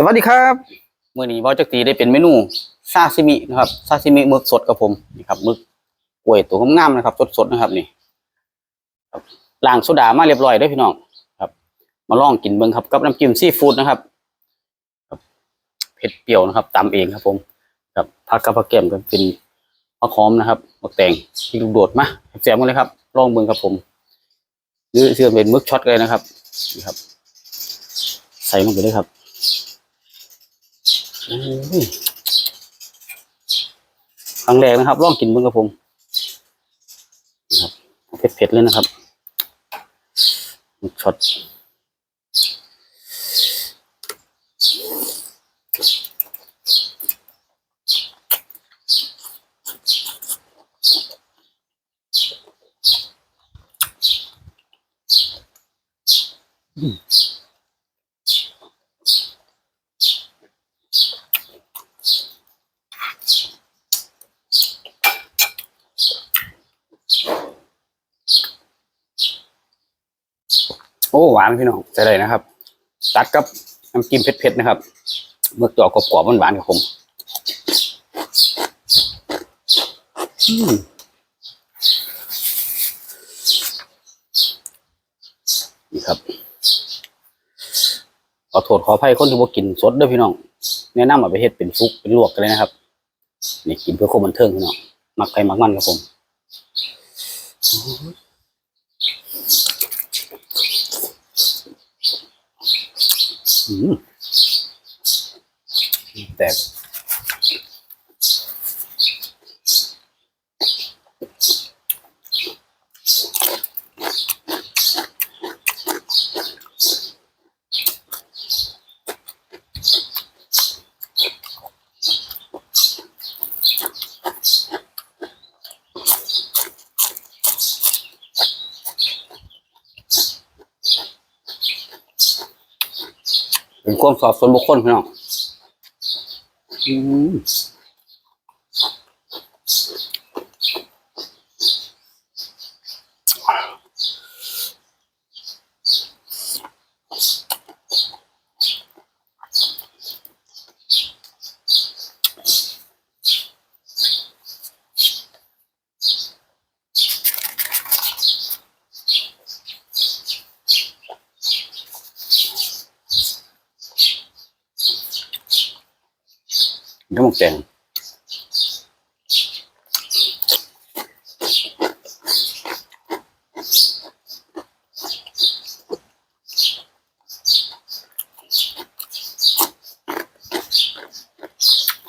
สวัสดีครับเมื่อนี้บอจักตีได้เป็นเมนูซาซิมินะครับซาซิมิหมึกสดกับผมนี่ครับหมึกกล้วยตัวงามๆนะครับสดๆนะครับนี่ล้างโซดามาเรียบร้อยเด้พี่น้องครับ มาลองกินเบิ่งครับกับน้ำจิ้มซีฟู้ดนะครับเผ็ดเปรี้ยวนะครับตำเองครับผมครับผักกับผักแก้มก็เป็นผักหอมนะครับผักแตงพริกลูกโดดมาแซ่บๆกันเลยครับลองเบิ่งครับผมหรือเสื่อเป็นมึกช็อตเลยนะครับนี่ครับ ใส่ลงไปเลยครับ ครั้งแรกนะครับลองกินเบิ่งกับผมครับเผ็ดๆเลยนะครับช็อตอืม โอ้หวานพี่น้องใส่เลยนะครับ ตัดกับน้ำจิ้มเผ็ดๆนะครับเมื่อตัวกรอบๆหวานๆครับผมนี่ครับขอโทษขออภัยคนที่บ่กินสดด้อพี่น้องแนะนำเอาไปเฮ็ดเป็นซุปเป็นลวกกันเลยนะครับนี่กินเพื่อความบันเทิงพี่น้องมักใครมักมันครับผม อืม เป็นความสอบส่วนบุคคลพี่น้องอืม น้ำมันแตง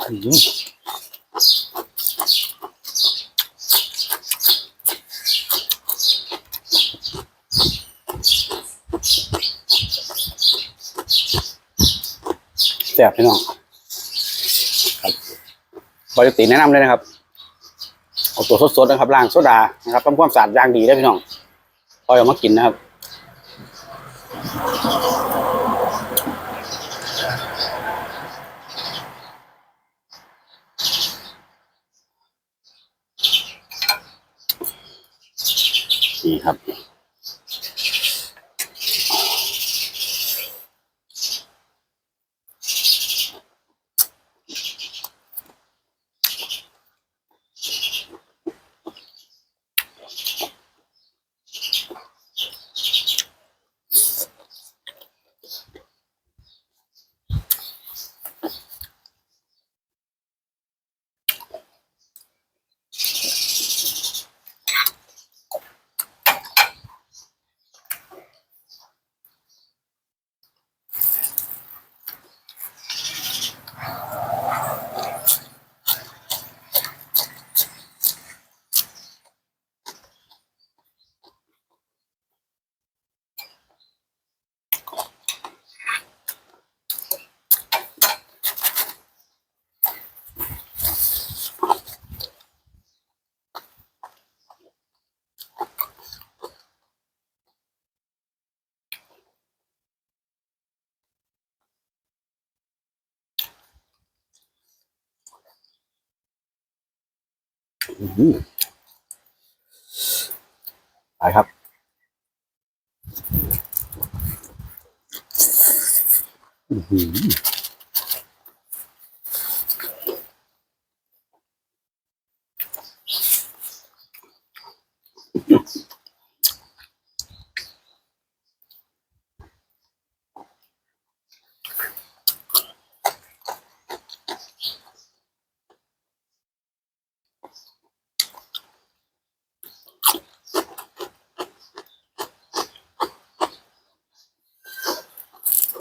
อืมแซ่บพี่น้อง บริติแนะนำเลยนะครับเอาตัวสดๆนะครับล้างโซดานะครับทำความสะอาดอย่างดีได้พี่น้องพอเอามากินนะครับนี่ครับ อื้อหือ ไปครับ อื ครับ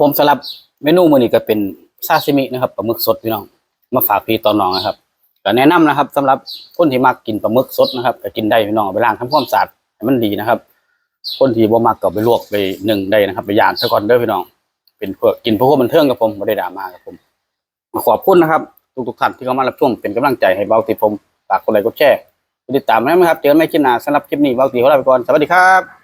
ผมสำหรับเมนูมื้อนี้ก็เป็นซาซิมินะครับปลาหมึกสดพี่น้อง มาฝากพี่ตอนน้องนะครับก็แนะนำนะครับ สำหรับคนที่มักกินปลาหมึกสดนะครับก็กินได้พี่น้องไปล้างทำความสะอาด ให้มันดีนะครับ คนที่บ่มักก็บไปลวกไปหนึ่งได้นะครับ ไปยานซะก่อนเด้อพี่น้อง เป็นเพื่อกินพวามันเทิงกับผมไม่ได้ด่ามากับผมขอบคุณนะครับ ทุกๆท่านที่เข้ามารับชมเป็นกำลังใจให้เบาติผมฝากกดไลค์กดแชร์ติดตามนะครับเจอกันใหม่คลิปหน้าสำหรับคลิปนี้เบาติขอลาไปก่อนสวัสดีครับ